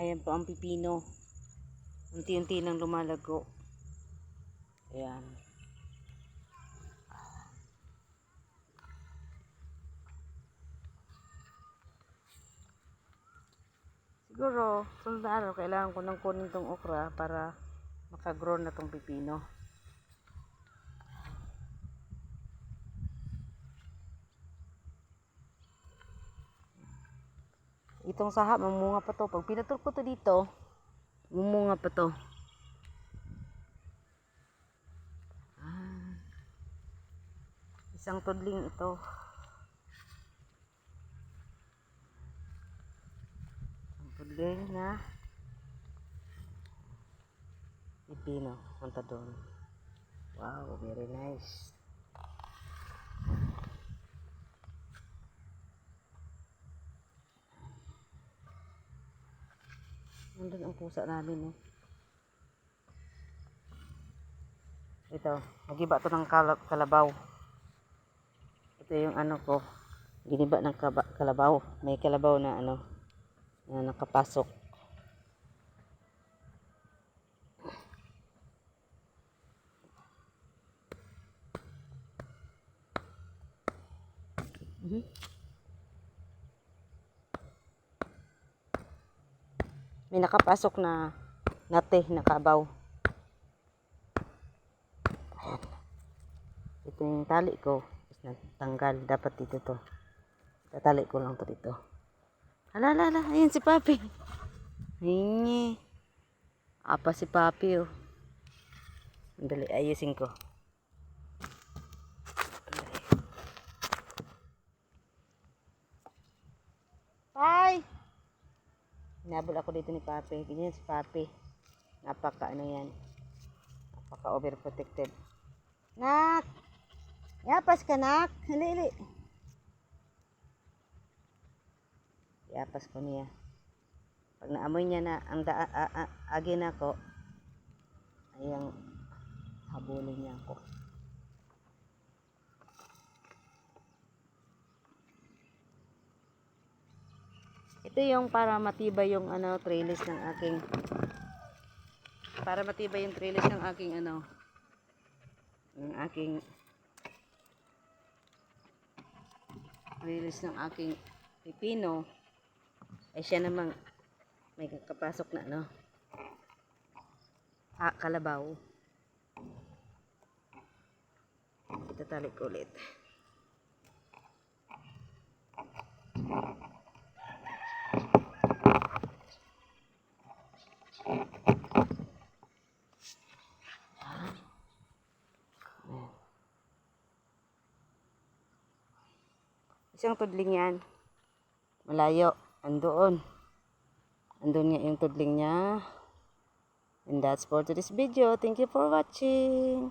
Ayan po ang pipino. Unti-unti nang lumalago. Ayan. Siguro, sunod kailangan ko nang kunin tong okra para makagrow na tong pipino. Itong saha, mamunga pa to. Pag pinatur ko to dito, mamunga pa to. Ah. Isang tudling ito. Isang tudling na pipino. Punta doon. Wow, very nice. Nandun ang pusa namin eh. Ito, magiba to ng kala- kalabaw. Ito yung ano ko, giniba ng kalabaw. May kalabaw na ano, na nakapasok. Mhm. May nakapasok na nate, nakabaw. Ayan. Ito yung tali ko. Tapos natanggal. Dapat dito to. Tatali ko lang to dito. Hala, hala, hala. Ayan si Papi. Hingi. Apa si Papi oh. Dali, ayusin ko. Hinabol ako dito ni Papi. Ganyan si Papi. Napaka ano yan. Napaka overprotected. Nak! Yapas ka, nak. Hili, hili. Yapas ko niya. Pag naamoy niya na ang da a, a, agi na ko, ayang habulin niya ako. Ito yung para matibay yung ano trellis ng aking para matibay yung trellis ng aking ano ng aking trellis ng aking pipino. Ay siya namang may kapasok na ano ha, kalabaw. Itatali ko ulit Isang tudling yan. Malayo. Andoon. Andun nga yung tudling niya. And that's for today's video. Thank you for watching.